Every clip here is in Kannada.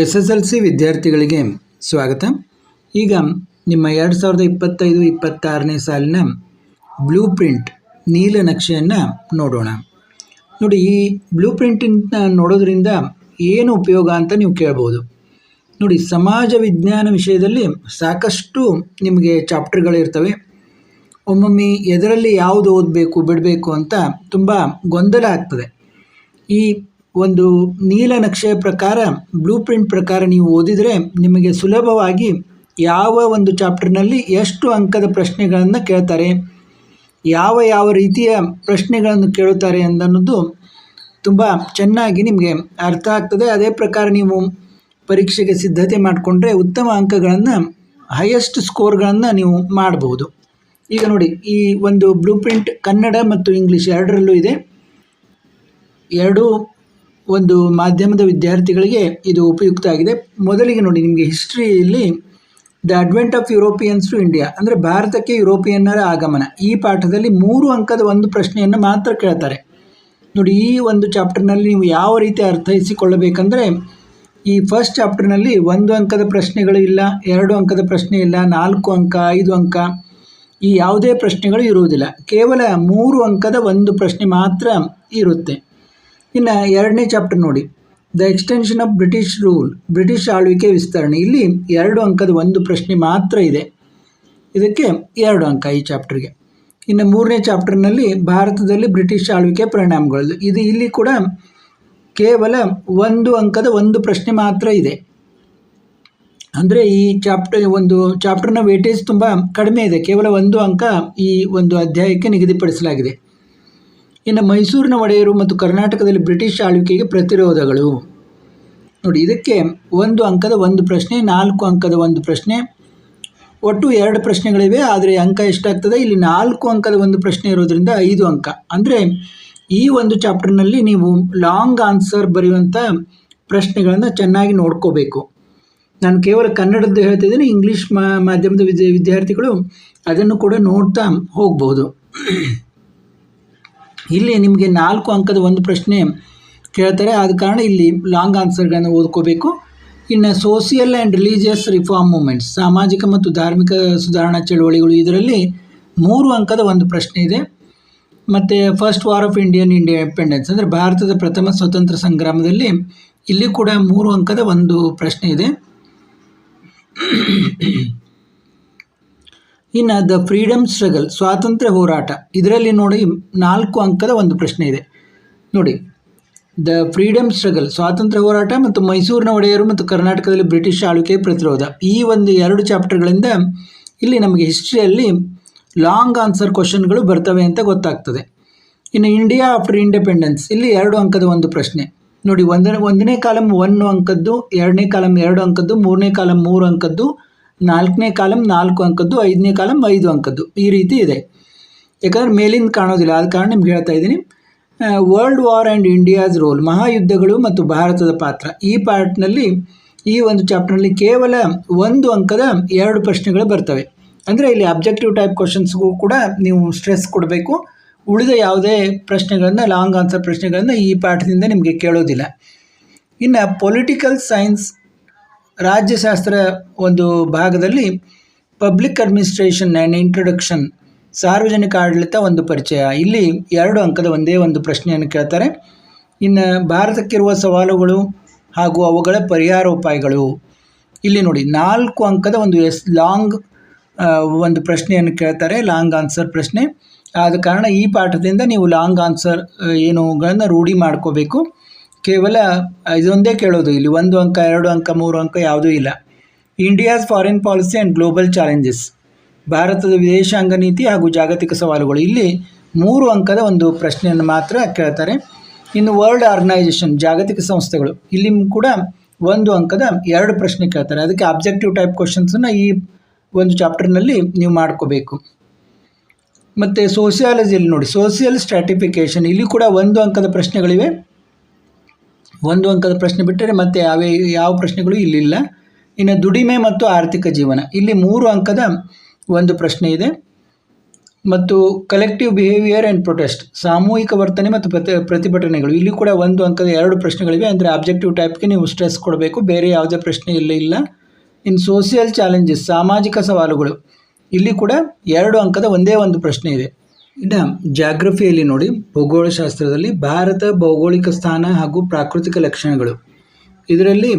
ಎಸ್ ಎಸ್ ಎಲ್ ಸಿ ವಿದ್ಯಾರ್ಥಿಗಳಿಗೆ ಸ್ವಾಗತ. ಈಗ ನಿಮ್ಮ ಎರಡು ಸಾವಿರದ ಇಪ್ಪತ್ತೈದು, ಇಪ್ಪತ್ತಾರನೇ ಸಾಲಿನ ಬ್ಲೂ ಪ್ರಿಂಟ್ ನೀಲನಕ್ಷೆಯನ್ನು ನೋಡೋಣ. ನೋಡಿ, ಈ ಬ್ಲೂ ಪ್ರಿಂಟನ್ನು ನೋಡೋದ್ರಿಂದ ಏನು ಉಪಯೋಗ ಅಂತ ನೀವು ಕೇಳ್ಬೋದು. ನೋಡಿ, ಸಮಾಜ ವಿಜ್ಞಾನ ವಿಷಯದಲ್ಲಿ ಸಾಕಷ್ಟು ನಿಮಗೆ ಚಾಪ್ಟರ್ಗಳಿರ್ತವೆ ಒಮ್ಮೊಮ್ಮೆ ಎದರಲ್ಲಿ ಯಾವುದು ಓದಬೇಕು, ಬಿಡಬೇಕು ಅಂತ ತುಂಬ ಗೊಂದಲ ಆಗ್ತದೆ. ಈ ಒಂದು ನೀಲನಕ್ಷೆಯ ಪ್ರಕಾರ ಬ್ಲೂ ಪ್ರಿಂಟ್ ಪ್ರಕಾರ ನೀವು ಓದಿದರೆ ನಿಮಗೆ ಸುಲಭವಾಗಿ ಯಾವ ಒಂದು ಚಾಪ್ಟರ್ನಲ್ಲಿ ಎಷ್ಟು ಅಂಕದ ಪ್ರಶ್ನೆಗಳನ್ನು ಕೇಳ್ತಾರೆ, ಯಾವ ಯಾವ ರೀತಿಯ ಪ್ರಶ್ನೆಗಳನ್ನು ಕೇಳುತ್ತಾರೆ ಅಂದನ್ನೋದು ತುಂಬ ಚೆನ್ನಾಗಿ ನಿಮಗೆ ಅರ್ಥ ಆಗ್ತದೆ. ಅದೇ ಪ್ರಕಾರ ನೀವು ಪರೀಕ್ಷೆಗೆ ಸಿದ್ಧತೆ ಮಾಡಿಕೊಂಡ್ರೆ ಉತ್ತಮ ಅಂಕಗಳನ್ನು ಹೈಯೆಸ್ಟ್ ಸ್ಕೋರ್ಗಳನ್ನು ನೀವು ಮಾಡಬಹುದು ಈಗ ನೋಡಿ, ಈ ಒಂದು ಬ್ಲೂ ಪ್ರಿಂಟ್ ಕನ್ನಡ ಮತ್ತು ಇಂಗ್ಲೀಷ್ ಎರಡರಲ್ಲೂ ಇದೆ. ಎರಡೂ ಒಂದು ಮಾಧ್ಯಮದ ವಿದ್ಯಾರ್ಥಿಗಳಿಗೆ ಇದು ಉಪಯುಕ್ತ ಆಗಿದೆ. ಮೊದಲಿಗೆ ನೋಡಿ, ನಿಮಗೆ ಹಿಸ್ಟ್ರಿಯಲ್ಲಿ the advent of Europeans to India, ಅಂದರೆ ಭಾರತಕ್ಕೆ ಯುರೋಪಿಯನ್ನರ ಆಗಮನ. ಈ ಪಾಠದಲ್ಲಿ ಮೂರು ಅಂಕದ ಒಂದು ಪ್ರಶ್ನೆಯನ್ನು ಮಾತ್ರ ಕೇಳ್ತಾರೆ. ನೋಡಿ, ಈ ಒಂದು ಚಾಪ್ಟರ್ನಲ್ಲಿ ನೀವು ಯಾವ ರೀತಿ ಅರ್ಥೈಸಿಕೊಳ್ಳಬೇಕಂದ್ರೆ, ಈ ಫಸ್ಟ್ ಚಾಪ್ಟರ್ನಲ್ಲಿ ಒಂದು ಅಂಕದ ಪ್ರಶ್ನೆಗಳು ಇಲ್ಲ, ಎರಡು ಅಂಕದ ಪ್ರಶ್ನೆ ಇಲ್ಲ, ನಾಲ್ಕು ಅಂಕ, ಐದು ಅಂಕ, ಈ ಯಾವುದೇ ಪ್ರಶ್ನೆಗಳು ಇರುವುದಿಲ್ಲ. ಕೇವಲ ಮೂರು ಅಂಕದ ಒಂದು ಪ್ರಶ್ನೆ ಮಾತ್ರ ಇರುತ್ತೆ. ಇನ್ನು ಎರಡನೇ ಚಾಪ್ಟರ್ ನೋಡಿ. The extension of British rule British ಆಳ್ವಿಕೆ ವಿಸ್ತರಣೆ. ಇಲ್ಲಿ ಎರಡು ಅಂಕದ ಒಂದು ಪ್ರಶ್ನೆ ಮಾತ್ರ ಇದೆ. ಇದಕ್ಕೆ ಎರಡು ಅಂಕ ಈ ಚಾಪ್ಟರ್ಗೆ ಇನ್ನು ಮೂರನೇ ಚಾಪ್ಟರ್ನಲ್ಲಿ ಭಾರತದಲ್ಲಿ ಬ್ರಿಟಿಷ್ ಆಳ್ವಿಕೆ ಪರಿಣಾಮಗಳು ಇದು ಇಲ್ಲಿ ಕೂಡ ಕೇವಲ ಒಂದು ಅಂಕದ ಒಂದು ಪ್ರಶ್ನೆ ಮಾತ್ರ ಇದೆ. ಅಂದರೆ ಈ ಚಾಪ್ಟರ್ ಒಂದು ಚಾಪ್ಟರ್ನ ವೇಟೇಜ್ ತುಂಬ ಕಡಿಮೆ ಇದೆ. ಕೇವಲ ಒಂದು ಅಂಕ ಈ ಒಂದು ಅಧ್ಯಾಯಕ್ಕೆ ನಿಗದಿಪಡಿಸಲಾಗಿದೆ. ಇನ್ನು ಮೈಸೂರಿನ ಒಡೆಯರು ಮತ್ತು ಕರ್ನಾಟಕದಲ್ಲಿ ಬ್ರಿಟಿಷ್ ಆಳ್ವಿಕೆಗೆ ಪ್ರತಿರೋಧಗಳು. ನೋಡಿ, ಇದಕ್ಕೆ ಒಂದು ಅಂಕದ ಒಂದು ಪ್ರಶ್ನೆ, ನಾಲ್ಕು ಅಂಕದ ಒಂದು ಪ್ರಶ್ನೆ, ಒಟ್ಟು ಎರಡು ಪ್ರಶ್ನೆಗಳಿವೆ, ಆದರೆ ಅಂಕ ಎಷ್ಟಾಗ್ತದೆ? ಇಲ್ಲಿ ನಾಲ್ಕು ಅಂಕದ ಒಂದು ಪ್ರಶ್ನೆ ಇರೋದ್ರಿಂದ ಐದು ಅಂಕ. ಅಂದರೆ, ಈ ಒಂದು ಚಾಪ್ಟರ್ನಲ್ಲಿ ನೀವು ಲಾಂಗ್ ಆನ್ಸರ್ ಬರೆಯುವಂಥ ಪ್ರಶ್ನೆಗಳನ್ನು ಚೆನ್ನಾಗಿ ನೋಡ್ಕೋಬೇಕು. ನಾನು ಕೇವಲ ಕನ್ನಡದ್ದು ಹೇಳ್ತಿದ್ದೀನಿ, ಇಂಗ್ಲೀಷ್ ಮಾಧ್ಯಮದ ವಿದ್ಯಾ, ವಿದ್ಯಾರ್ಥಿಗಳು ಅದನ್ನು ಕೂಡ ನೋಡ್ತಾ ಹೋಗ್ಬೋದು. ಇಲ್ಲಿ ನಿಮಗೆ ನಾಲ್ಕು ಅಂಕದ ಒಂದು ಪ್ರಶ್ನೆ ಕೇಳ್ತಾರೆ. ಆದ ಕಾರಣ ಇಲ್ಲಿ ಲಾಂಗ್ ಆನ್ಸರ್ಗಳನ್ನು ಓದ್ಕೋಬೇಕು. ಇನ್ನು social and religious reform movements ಸಾಮಾಜಿಕ ಮತ್ತು ಧಾರ್ಮಿಕ ಸುಧಾರಣಾ ಚಳುವಳಿಗಳು, ಇದರಲ್ಲಿ ಮೂರು ಅಂಕದ ಒಂದು ಪ್ರಶ್ನೆ ಇದೆ. ಮತ್ತು first war of Indian independence ಅಂದರೆ ಭಾರತದ ಪ್ರಥಮ ಸ್ವತಂತ್ರ ಸಂಗ್ರಾಮದಲ್ಲಿ ಇಲ್ಲಿ ಕೂಡ ಮೂರು ಅಂಕದ ಒಂದು ಪ್ರಶ್ನೆ ಇದೆ. ಇನ್ನು ದ ಫ್ರೀಡಮ್ ಸ್ಟ್ರಗಲ್, ಸ್ವಾತಂತ್ರ್ಯ ಹೋರಾಟ. ಇದರಲ್ಲಿ ನೋಡಿ ನಾಲ್ಕು ಅಂಕದ ಒಂದು ಪ್ರಶ್ನೆ ಇದೆ. ನೋಡಿ, ದ ಫ್ರೀಡಮ್ ಸ್ಟ್ರಗಲ್, ಸ್ವಾತಂತ್ರ್ಯ ಹೋರಾಟ ಮತ್ತು ಮೈಸೂರಿನ ಒಡೆಯರು ಮತ್ತು ಕರ್ನಾಟಕದಲ್ಲಿ ಬ್ರಿಟಿಷ್ ಆಳ್ವಿಕೆ ಪ್ರತಿರೋಧ. ಈ ಒಂದು ಎರಡು ಚಾಪ್ಟರ್ಗಳಿಂದ ಇಲ್ಲಿ ನಮಗೆ ಹಿಸ್ಟ್ರಿಯಲ್ಲಿ ಲಾಂಗ್ ಆನ್ಸರ್ ಕ್ವಶನ್ಗಳು ಬರ್ತವೆ ಅಂತ ಗೊತ್ತಾಗ್ತದೆ. ಇನ್ನು ಇಂಡಿಯಾ ಆಫ್ಟರ್ ಇಂಡಿಪೆಂಡೆನ್ಸ್, ಇಲ್ಲಿ ಎರಡು ಅಂಕದ ಒಂದು ಪ್ರಶ್ನೆ. ನೋಡಿ, ಒಂದನೇ ಒಂದನೇ ಕಾಲಮ್ ಒನ್ ಅಂಕದ್ದು, ಎರಡನೇ ಕಾಲಮ್ ಎರಡು ಅಂಕದ್ದು, ಮೂರನೇ ಕಾಲಮ್ ಮೂರು ಅಂಕದ್ದು ನಾಲ್ಕನೇ ಕಾಲಮ್ ನಾಲ್ಕು ಅಂಕದ್ದು, ಐದನೇ ಕಾಲಮ್ ಐದು ಅಂಕದ್ದು. ಈ ರೀತಿ ಇದೆ. ಯಾಕಂದರೆ ಮೇಲಿಂದ ಕಾಣೋದಿಲ್ಲ. ಆದ ಕಾರಣ ನಿಮ್ಗೆ ಹೇಳ್ತಾ ಇದ್ದೀನಿ. World war and India's role ಮಹಾಯುದ್ಧಗಳು ಮತ್ತು ಭಾರತದ ಪಾತ್ರ. ಈ ಪಾರ್ಟ್ನಲ್ಲಿ, ಈ ಒಂದು ಚಾಪ್ಟರ್ನಲ್ಲಿ ಕೇವಲ ಒಂದು ಅಂಕದ ಎರಡು ಪ್ರಶ್ನೆಗಳು ಬರ್ತವೆ. ಅಂದರೆ ಇಲ್ಲಿ ಅಬ್ಜೆಕ್ಟಿವ್ ಟೈಪ್ ಕ್ವಶನ್ಸ್ಗೂ ಕೂಡ ನೀವು ಸ್ಟ್ರೆಸ್ ಕೊಡಬೇಕು. ಉಳಿದ ಯಾವುದೇ ಪ್ರಶ್ನೆಗಳನ್ನು, ಲಾಂಗ್ ಆನ್ಸರ್ ಪ್ರಶ್ನೆಗಳನ್ನು ಈ ಪಾಠದಿಂದ ನಿಮಗೆ ಕೇಳೋದಿಲ್ಲ. ಇನ್ನು ಪೊಲಿಟಿಕಲ್ ಸೈನ್ಸ್ ರಾಜ್ಯಶಾಸ್ತ್ರ ಒಂದು ಭಾಗದಲ್ಲಿ ಪಬ್ಲಿಕ್ ಅಡ್ಮಿನಿಸ್ಟ್ರೇಷನ್ ಆ್ಯಂಡ್ ಇಂಟ್ರೊಡಕ್ಷನ್ ಸಾರ್ವಜನಿಕ ಆಡಳಿತ ಒಂದು ಪರಿಚಯ. ಇಲ್ಲಿ ಎರಡು ಅಂಕದ ಒಂದೇ ಒಂದು ಪ್ರಶ್ನೆಯನ್ನು ಕೇಳ್ತಾರೆ. ಇನ್ನು ಭಾರತಕ್ಕಿರುವ ಸವಾಲುಗಳು ಹಾಗೂ ಅವುಗಳ ಪರಿಹಾರೋಪಾಯಗಳು. ಇಲ್ಲಿ ನೋಡಿ, ನಾಲ್ಕು ಅಂಕದ ಒಂದು ಎಸ್ ಲಾಂಗ್ ಒಂದು ಪ್ರಶ್ನೆಯನ್ನು ಕೇಳ್ತಾರೆ, ಲಾಂಗ್ ಆನ್ಸರ್ ಪ್ರಶ್ನೆ. ಆದ ಕಾರಣ ಈ ಪಾಠದಿಂದ ನೀವು ಲಾಂಗ್ ಆನ್ಸರ್ ಏನುಗಳನ್ನು ರೂಢಿ ಮಾಡ್ಕೋಬೇಕು. ಕೇವಲ ಇದೊಂದೇ ಕೇಳೋದು. ಇಲ್ಲಿ ಒಂದು ಅಂಕ, ಎರಡು ಅಂಕ, ಮೂರು ಅಂಕ ಯಾವುದೂ ಇಲ್ಲ. India's foreign policy and global challenges ಭಾರತದ ವಿದೇಶಾಂಗ ನೀತಿ ಹಾಗೂ ಜಾಗತಿಕ ಸವಾಲುಗಳು. ಇಲ್ಲಿ ಮೂರು ಅಂಕದ ಒಂದು ಪ್ರಶ್ನೆಯನ್ನು ಮಾತ್ರ ಕೇಳ್ತಾರೆ. ಇನ್ನು ವರ್ಲ್ಡ್ ಆರ್ಗನೈಸೇಷನ್ ಜಾಗತಿಕ ಸಂಸ್ಥೆಗಳು. ಇಲ್ಲಿ ಕೂಡ ಒಂದು ಅಂಕದ ಎರಡು ಪ್ರಶ್ನೆ ಕೇಳ್ತಾರೆ. ಅದಕ್ಕೆ ಆಬ್ಜೆಕ್ಟಿವ್ ಟೈಪ್ ಕ್ವಶನ್ಸನ್ನು ಈ ಒಂದು ಚಾಪ್ಟರ್ನಲ್ಲಿ ನೀವು ಮಾಡ್ಕೋಬೇಕು. ಮತ್ತು ಸೋಷಿಯಾಲಜಿಯಲ್ಲಿ ನೋಡಿ. ಸೋಷಿಯಲ್ ಸ್ಟ್ರಾಟಿಫಿಕೇಷನ್ ಇಲ್ಲಿ ಕೂಡ ಒಂದು ಅಂಕದ ಪ್ರಶ್ನೆಗಳಿವೆ. ಒಂದು ಅಂಕದ ಪ್ರಶ್ನೆ ಬಿಟ್ಟರೆ ಮತ್ತೆ ಯಾವೇ ಯಾವ ಪ್ರಶ್ನೆಗಳು ಇಲ್ಲಿಲ್ಲ. ಇನ್ನು ದುಡಿಮೆ ಮತ್ತು ಆರ್ಥಿಕ ಜೀವನ. ಇಲ್ಲಿ ಮೂರು ಅಂಕದ ಒಂದು ಪ್ರಶ್ನೆ ಇದೆ. ಮತ್ತು ಕಲೆಕ್ಟಿವ್ ಬಿಹೇವಿಯರ್ ಆ್ಯಂಡ್ ಪ್ರೊಟೆಸ್ಟ್ ಸಾಮೂಹಿಕ ವರ್ತನೆ ಮತ್ತು ಪ್ರತಿ, ಪ್ರತಿಭಟನೆಗಳು. ಇಲ್ಲಿ ಕೂಡ ಒಂದು ಅಂಕದ ಎರಡು ಪ್ರಶ್ನೆಗಳಿವೆ. ಅಂದರೆ ಆಬ್ಜೆಕ್ಟಿವ್ ಟೈಪ್ಗೆ ನೀವು ಸ್ಟ್ರೆಸ್ ಕೊಡಬೇಕು. ಬೇರೆ ಯಾವುದೇ ಪ್ರಶ್ನೆ ಇಲ್ಲ ಇಲ್ಲ. ಇನ್ ಸೋಷಿಯಲ್ ಚಾಲೆಂಜಸ್ ಸಾಮಾಜಿಕ ಸವಾಲುಗಳು. ಇಲ್ಲಿ ಕೂಡ ಎರಡು ಅಂಕದ ಒಂದೇ ಒಂದು ಪ್ರಶ್ನೆ ಇದೆ. ಇನ್ನು ಜಾಗ್ರಫಿಯಲ್ಲಿ ನೋಡಿ ಭೂಗೋಳಶಾಸ್ತ್ರದಲ್ಲಿ ಭಾರತ ಭೌಗೋಳಿಕ ಸ್ಥಾನ ಹಾಗೂ ಪ್ರಾಕೃತಿಕ ಲಕ್ಷಣಗಳು. ಇದರಲ್ಲಿ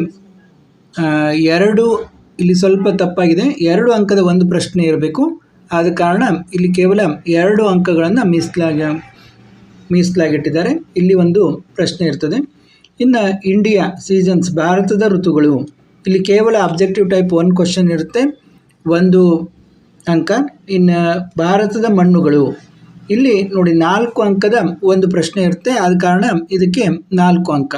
ಎರಡು, ಇಲ್ಲಿ ಸ್ವಲ್ಪ ತಪ್ಪಾಗಿದೆ. ಎರಡು ಅಂಕದ ಒಂದು ಪ್ರಶ್ನೆ ಇರಬೇಕು. ಆದ ಕಾರಣ ಇಲ್ಲಿ ಕೇವಲ ಎರಡು ಅಂಕಗಳನ್ನು ಮೀಸಲಾಗಿ, ಮೀಸಲಾಗಿಟ್ಟಿದ್ದಾರೆ. ಇಲ್ಲಿ ಒಂದು ಪ್ರಶ್ನೆ ಇರ್ತದೆ. ಇನ್ನು ಇಂಡಿಯಾ ಸೀಸನ್ಸ್ ಭಾರತದ ಋತುಗಳು. ಇಲ್ಲಿ ಕೇವಲ ಅಬ್ಜೆಕ್ಟಿವ್ ಟೈಪ್ ಒನ್ ಕ್ವಶನ್ ಇರುತ್ತೆ. ಒಂದು ಅಂಕ. ಇನ್ನು ಭಾರತದ ಮಣ್ಣುಗಳು. ಇಲ್ಲಿ ನೋಡಿ ನಾಲ್ಕು ಅಂಕದ ಒಂದು ಪ್ರಶ್ನೆ ಇರುತ್ತೆ, ಆದ ಕಾರಣ ಇದಕ್ಕೆ ನಾಲ್ಕು ಅಂಕ.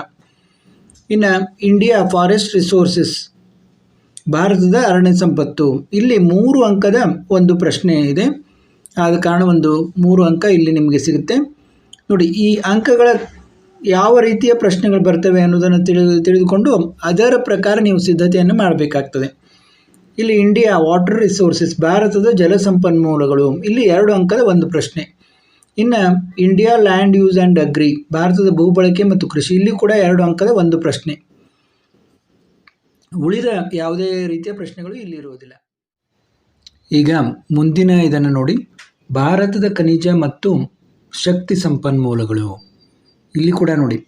ಇನ್ನು ಇಂಡಿಯಾ ಫಾರೆಸ್ಟ್ ರಿಸೋರ್ಸಸ್ ಭಾರತದ ಅರಣ್ಯ ಸಂಪತ್ತು. ಇಲ್ಲಿ ಮೂರು ಅಂಕದ ಒಂದು ಪ್ರಶ್ನೆ ಇದೆ, ಆದ ಕಾರಣ ಒಂದು ಮೂರು ಅಂಕ ಇಲ್ಲಿ ನಿಮಗೆ ಸಿಗುತ್ತೆ. ನೋಡಿ, ಈ ಅಂಕಗಳ ಯಾವ ರೀತಿಯ ಪ್ರಶ್ನೆಗಳು ಬರ್ತವೆ ಅನ್ನೋದನ್ನು ತಿಳಿದು, ತಿಳಿದುಕೊಂಡು ಅದರ ಪ್ರಕಾರ ನೀವು ಸಿದ್ಧತೆಯನ್ನು ಮಾಡಬೇಕಾಗ್ತದೆ. ಇಲ್ಲಿ ಇಂಡಿಯಾ ವಾಟರ್ ರಿಸೋರ್ಸಸ್, ಭಾರತದ ಜಲ ಸಂಪನ್ಮೂಲಗಳು ಇಲ್ಲಿ ಎರಡು ಅಂಕದ ಒಂದು ಪ್ರಶ್ನೆ. ಇನ್ನು India land use and agri, ಭಾರತದ ಭೂಬಳಕೆ ಮತ್ತು ಕೃಷಿ, ಇಲ್ಲಿ ಕೂಡ ಎರಡು ಅಂಕದ ಒಂದು ಪ್ರಶ್ನೆ. ಉಳಿದ ಯಾವುದೇ ರೀತಿಯ ಪ್ರಶ್ನೆಗಳು ಇಲ್ಲಿ ಇರುವುದಿಲ್ಲ. ಈಗ ಮುಂದಿನ ಇದನ್ನು ನೋಡಿ. ಭಾರತದ ಖನಿಜ ಮತ್ತು ಶಕ್ತಿ ಸಂಪನ್ಮೂಲಗಳು. ಇಲ್ಲಿ ಕೂಡ ನೋಡಿ.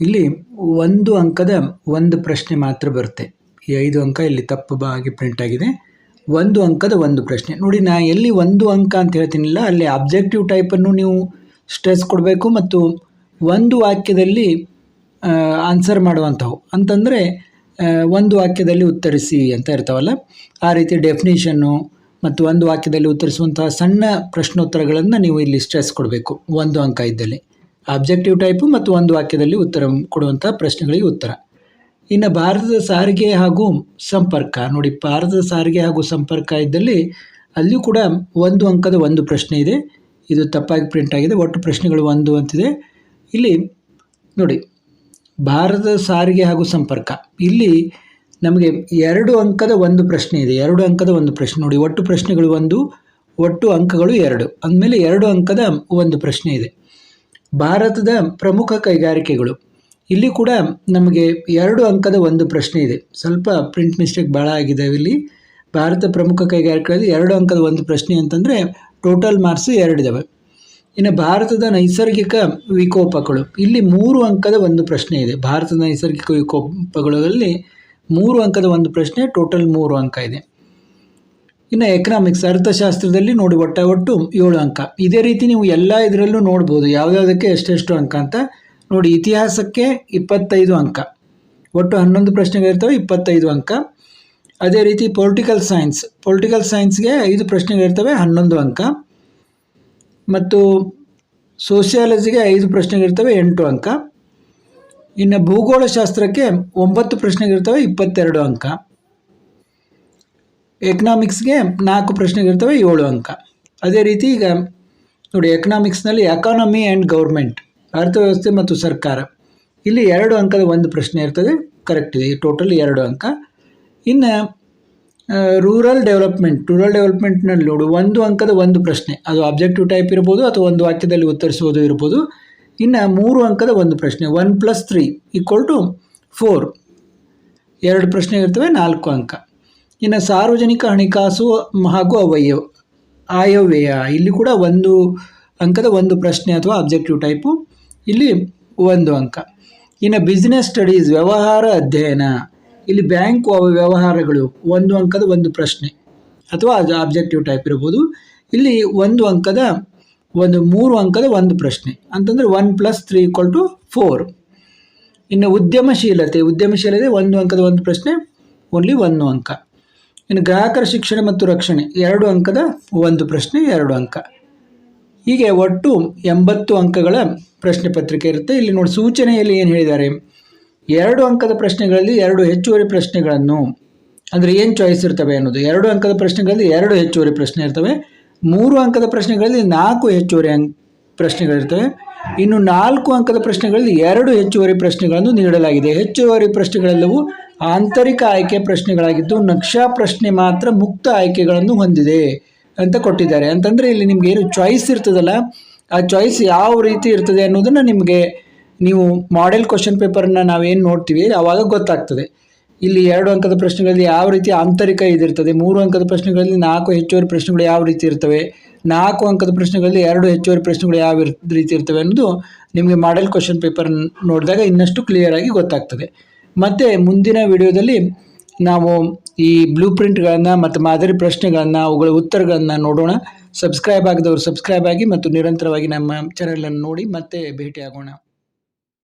ಇಲ್ಲಿ ಒಂದು ಅಂಕದ ಒಂದು ಪ್ರಶ್ನೆ ಮಾತ್ರ ಬರುತ್ತೆ. ಈ ಐದು ಅಂಕ ಇಲ್ಲಿ ತಪ್ಪಾಗಿ ಪ್ರಿಂಟ್ ಆಗಿದೆ. ಒಂದು ಅಂಕದ ಒಂದು ಪ್ರಶ್ನೆ. ನೋಡಿ, ನಾ ಎಲ್ಲಿ ಒಂದು ಅಂಕ ಅಂತ ಹೇಳ್ತೀನಿಲ್ಲ, ಅಲ್ಲಿ ಅಬ್ಜೆಕ್ಟಿವ್ ಟೈಪನ್ನು ನೀವು ಸ್ಟ್ರೆಸ್ ಕೊಡಬೇಕು ಮತ್ತು ಒಂದು ವಾಕ್ಯದಲ್ಲಿ ಆನ್ಸರ್ ಮಾಡುವಂಥವು. ಅಂತಂದರೆ ಒಂದು ವಾಕ್ಯದಲ್ಲಿ ಉತ್ತರಿಸಿ ಅಂತ ಇರ್ತಾವಲ್ಲ, ಆ ರೀತಿ ಡೆಫಿನೇಷನ್ನು ಮತ್ತು ಒಂದು ವಾಕ್ಯದಲ್ಲಿ ಉತ್ತರಿಸುವಂತಹ ಸಣ್ಣ ಪ್ರಶ್ನೋತ್ತರಗಳನ್ನು ನೀವು ಇಲ್ಲಿ ಸ್ಟ್ರೆಸ್ ಕೊಡಬೇಕು, ಒಂದು ಅಂಕ ಇದ್ದಲ್ಲಿ. ಆಬ್ಜೆಕ್ಟಿವ್ ಟೈಪು ಮತ್ತು ಒಂದು ವಾಕ್ಯದಲ್ಲಿ ಉತ್ತರ ಕೊಡುವಂಥ ಪ್ರಶ್ನೆಗಳಿಗೆ ಉತ್ತರ. ಇನ್ನು ಭಾರತದ ಸಾರಿಗೆ ಹಾಗೂ ಸಂಪರ್ಕ. ನೋಡಿ, ಭಾರತದ ಸಾರಿಗೆ ಹಾಗೂ ಸಂಪರ್ಕ ಇದ್ದಲ್ಲಿ ಅಲ್ಲಿಯೂ ಕೂಡ ಒಂದು ಅಂಕದ ಒಂದು ಪ್ರಶ್ನೆ ಇದೆ. ಇದು ತಪ್ಪಾಗಿ ಪ್ರಿಂಟ್ ಆಗಿದೆ. ಒಟ್ಟು ಪ್ರಶ್ನೆಗಳು ಒಂದು ಅಂತಿದೆ. ಇಲ್ಲಿ ನೋಡಿ, ಭಾರತದ ಸಾರಿಗೆ ಹಾಗೂ ಸಂಪರ್ಕ. ಇಲ್ಲಿ ನಮಗೆ ಎರಡು ಅಂಕದ ಒಂದು ಪ್ರಶ್ನೆ ಇದೆ. ಎರಡು ಅಂಕದ ಒಂದು ಪ್ರಶ್ನೆ. ನೋಡಿ, ಒಟ್ಟು ಪ್ರಶ್ನೆಗಳು ಒಂದು, ಒಟ್ಟು ಅಂಕಗಳು ಎರಡು. ಅಂದಮೇಲೆ ಎರಡು ಅಂಕದ ಒಂದು ಪ್ರಶ್ನೆ ಇದೆ. ಭಾರತದ ಪ್ರಮುಖ ಕೈಗಾರಿಕೆಗಳು. ಇಲ್ಲಿ ಕೂಡ ನಮಗೆ ಎರಡು ಅಂಕದ ಒಂದು ಪ್ರಶ್ನೆ ಇದೆ. ಸ್ವಲ್ಪ ಪ್ರಿಂಟ್ ಮಿಸ್ಟೇಕ್ ಭಾಳ ಆಗಿದೆ ಇಲ್ಲಿ. ಭಾರತ ಪ್ರಮುಖ ಕೈಗಾರಿಕೆಗಳಲ್ಲಿ ಎರಡು ಅಂಕದ ಒಂದು ಪ್ರಶ್ನೆ ಅಂತಂದರೆ ಟೋಟಲ್ ಮಾರ್ಕ್ಸ್ ಎರಡಿದ್ದಾವೆ ಇನ್ನು ಭಾರತದ ನೈಸರ್ಗಿಕ ವಿಕೋಪಗಳು. ಇಲ್ಲಿ ಮೂರು ಅಂಕದ ಒಂದು ಪ್ರಶ್ನೆ ಇದೆ. ಭಾರತದ ನೈಸರ್ಗಿಕ ವಿಕೋಪಗಳಲ್ಲಿ ಮೂರು ಅಂಕದ ಒಂದು ಪ್ರಶ್ನೆ ಟೋಟಲ್ ಮೂರು ಅಂಕ ಇದೆ. ಇನ್ನು ಎಕನಾಮಿಕ್ಸ್ ಅರ್ಥಶಾಸ್ತ್ರದಲ್ಲಿ ನೋಡಿ ಒಟ್ಟ ಒಟ್ಟು ಏಳು ಅಂಕ. ಇದೇ ರೀತಿ ನೀವು ಎಲ್ಲ ಇದರಲ್ಲೂ ನೋಡ್ಬೋದು. ಯಾವುದ್ಯಾವುದಕ್ಕೆ ಎಷ್ಟೆಷ್ಟು ಅಂಕ ಅಂತ ನೋಡಿ, ಇತಿಹಾಸಕ್ಕೆ ಇಪ್ಪತ್ತೈದು ಅಂಕ. ಒಟ್ಟು ಹನ್ನೊಂದು ಪ್ರಶ್ನೆಗಳಿರ್ತವೆ, ಇಪ್ಪತ್ತೈದು ಅಂಕ. ಅದೇ ರೀತಿ ಪೊಲಿಟಿಕಲ್ ಸೈನ್ಸ್ ಪೊಲಿಟಿಕಲ್ ಸೈನ್ಸ್ಗೆ ಐದು ಪ್ರಶ್ನೆಗಳಿರ್ತವೆ, ಹನ್ನೊಂದು ಅಂಕ. ಮತ್ತು ಸೋಷಿಯಾಲಜಿಗೆ ಐದು ಪ್ರಶ್ನೆಗಳಿರ್ತವೆ, ಎಂಟು ಅಂಕ. ಇನ್ನು ಭೂಗೋಳಶಾಸ್ತ್ರಕ್ಕೆ ಒಂಬತ್ತು ಪ್ರಶ್ನೆಗಳಿರ್ತವೆ, ಇಪ್ಪತ್ತೆರಡು ಅಂಕ. ಎಕನಾಮಿಕ್ಸ್ಗೆ ನಾಲ್ಕು ಪ್ರಶ್ನೆಗಳಿರ್ತವೆ, ಏಳು ಅಂಕ. ಅದೇ ರೀತಿ ಈಗ ನೋಡಿ ಎಕನಾಮಿಕ್ಸ್ನಲ್ಲಿ ಎಕಾನಮಿ ಆ್ಯಂಡ್ ಗೌರ್ಮೆಂಟ್ ಅರ್ಥವ್ಯವಸ್ಥೆ ಮತ್ತು ಸರ್ಕಾರ. ಇಲ್ಲಿ ಎರಡು ಅಂಕದ ಒಂದು ಪ್ರಶ್ನೆ ಇರ್ತದೆ. ಕರೆಕ್ಟ್ ಇದೆ ಟೋಟಲ್ ಎರಡು ಅಂಕ. ಇನ್ನು ರೂರಲ್ ಡೆವಲಪ್ಮೆಂಟ್ ರೂರಲ್ ಡೆವಲಪ್ಮೆಂಟ್ನಲ್ಲಿ ನೋಡು, ಒಂದು ಅಂಕದ ಒಂದು ಪ್ರಶ್ನೆ. ಅದು ಆಬ್ಜೆಕ್ಟಿವ್ ಟೈಪ್ ಇರ್ಬೋದು ಅಥವಾ ಒಂದು ವಾಕ್ಯದಲ್ಲಿ ಉತ್ತರಿಸುವುದು ಇರ್ಬೋದು. ಇನ್ನು ಮೂರು ಅಂಕದ ಒಂದು ಪ್ರಶ್ನೆ. One plus three equal to four ಎರಡು ಪ್ರಶ್ನೆ ಇರ್ತವೆ, ನಾಲ್ಕು ಅಂಕ. ಇನ್ನು ಸಾರ್ವಜನಿಕ ಹಣಕಾಸು ಹಾಗೂ ಅವಯವ, ಆಯವ್ಯಯ. ಇಲ್ಲಿ ಕೂಡ ಒಂದು ಅಂಕದ ಒಂದು ಪ್ರಶ್ನೆ ಅಥವಾ ಆಬ್ಜೆಕ್ಟಿವ್ ಟೈಪು ಇಲ್ಲಿ ಒಂದು ಅಂಕ. ಇನ್ನು ಬಿಸ್ನೆಸ್ ಸ್ಟಡೀಸ್ ವ್ಯವಹಾರ ಅಧ್ಯಯನ. ಇಲ್ಲಿ ಬ್ಯಾಂಕ್ ವ್ಯವಹಾರಗಳು, ಒಂದು ಅಂಕದ ಒಂದು ಪ್ರಶ್ನೆ. ಅಥವಾ ಅದು ಆಬ್ಜೆಕ್ಟಿವ್ ಟೈಪ್ ಇರ್ಬೋದು. ಇಲ್ಲಿ ಒಂದು ಅಂಕದ ಒಂದು, ಮೂರು ಅಂಕದ ಒಂದು ಪ್ರಶ್ನೆ. ಅಂತಂದರೆ one plus three equal to four ಇನ್ನು ಉದ್ಯಮಶೀಲತೆ ಉದ್ಯಮಶೀಲತೆ ಒಂದು ಅಂಕದ ಒಂದು ಪ್ರಶ್ನೆ ಓನ್ಲಿ ಒಂದು ಅಂಕ. ಇನ್ನು ಗ್ರಾಹಕರ ಶಿಕ್ಷಣ ಮತ್ತು ರಕ್ಷಣೆ, ಎರಡು ಅಂಕದ ಒಂದು ಪ್ರಶ್ನೆ, ಎರಡು ಅಂಕ. ಹೀಗೆ ಒಟ್ಟು ಎಂಬತ್ತು ಅಂಕಗಳ ಪ್ರಶ್ನೆ ಪತ್ರಿಕೆ ಇರುತ್ತೆ. ಇಲ್ಲಿ ನೋಡಿ ಸೂಚನೆಯಲ್ಲಿ ಏನು ಹೇಳಿದ್ದಾರೆ? ಎರಡು ಅಂಕದ ಪ್ರಶ್ನೆಗಳಲ್ಲಿ ಎರಡು ಹೆಚ್ಚುವರಿ ಪ್ರಶ್ನೆಗಳನ್ನು, ಅಂದರೆ ಏನು ಚಾಯ್ಸ್ ಇರ್ತವೆ ಅನ್ನೋದು. ಎರಡು ಅಂಕದ ಪ್ರಶ್ನೆಗಳಲ್ಲಿ ಎರಡು ಹೆಚ್ಚುವರಿ ಪ್ರಶ್ನೆ ಇರ್ತವೆ. ಮೂರು ಅಂಕದ ಪ್ರಶ್ನೆಗಳಲ್ಲಿ ನಾಲ್ಕು ಹೆಚ್ಚುವರಿ ಅಂಕ ಪ್ರಶ್ನೆಗಳಿರ್ತವೆ. ಇನ್ನು ನಾಲ್ಕು ಅಂಕದ ಪ್ರಶ್ನೆಗಳಲ್ಲಿ ಎರಡು ಹೆಚ್ಚುವರಿ ಪ್ರಶ್ನೆಗಳನ್ನು ನೀಡಲಾಗಿದೆ. ಹೆಚ್ಚುವರಿ ಪ್ರಶ್ನೆಗಳೆಲ್ಲವೂ ಆಂತರಿಕ ಆಯ್ಕೆ ಪ್ರಶ್ನೆಗಳಾಗಿದ್ದು ನಕ್ಷಾ ಪ್ರಶ್ನೆ ಮಾತ್ರ ಮುಕ್ತ ಆಯ್ಕೆಗಳನ್ನು ಹೊಂದಿದೆ. ಅಂತ ಕೊಟ್ಟಿದ್ದಾರೆ. ಅಂತಂದರೆ ಇಲ್ಲಿ ನಿಮ್ಗೆ ಏನು ಚಾಯ್ಸ್ ಇರ್ತದಲ್ಲ, ಆ ಚಾಯ್ಸ್ ಯಾವ ರೀತಿ ಇರ್ತದೆ ಅನ್ನೋದನ್ನು ನಿಮಗೆ ನೀವು ಮಾಡೆಲ್ ಕ್ವಶನ್ ಪೇಪರ್ನ ನಾವೇನು ನೋಡ್ತೀವಿ, ಅವಾಗ ಗೊತ್ತಾಗ್ತದೆ. ಇಲ್ಲಿ ಎರಡು ಅಂಕದ ಪ್ರಶ್ನೆಗಳಲ್ಲಿ ಯಾವ ರೀತಿ ಆಂತರಿಕ ಇದಿರ್ತದೆ ಮೂರು ಅಂಕದ ಪ್ರಶ್ನೆಗಳಲ್ಲಿ ನಾಲ್ಕು ಹೆಚ್ಚುವರಿ ಪ್ರಶ್ನೆಗಳು ಯಾವ ರೀತಿ ಇರ್ತವೆ, ನಾಲ್ಕು ಅಂಕದ ಪ್ರಶ್ನೆಗಳಲ್ಲಿ ಎರಡು ಹೆಚ್ಚುವರಿ ಪ್ರಶ್ನೆಗಳು ಯಾವ ರೀತಿ ಇರ್ತವೆ ಅನ್ನೋದು ನಿಮಗೆ ಮಾಡೆಲ್ ಕ್ವಶನ್ ಪೇಪರ್ ನೋಡಿದಾಗ ಇನ್ನಷ್ಟು ಕ್ಲಿಯರ್ ಆಗಿ ಗೊತ್ತಾಗ್ತದೆ. ಮತ್ತು ಮುಂದಿನ ವಿಡಿಯೋದಲ್ಲಿ ನಾವು ಈ ಬ್ಲೂ ಪ್ರಿಂಟ್ಗಳನ್ನು ಮತ್ತು ಮಾದರಿ ಪ್ರಶ್ನೆಗಳನ್ನು, ಅವುಗಳ ಉತ್ತರಗಳನ್ನು ನೋಡೋಣ. ಸಬ್ಸ್ಕ್ರೈಬ್ ಆಗದವರು ಸಬ್ಸ್ಕ್ರೈಬ್ ಆಗಿ ಮತ್ತು ನಿರಂತರವಾಗಿ ನಮ್ಮ ಚಾನಲನ್ನು ನೋಡಿ ಮತ್ತೆ ಭೇಟಿಯಾಗೋಣ.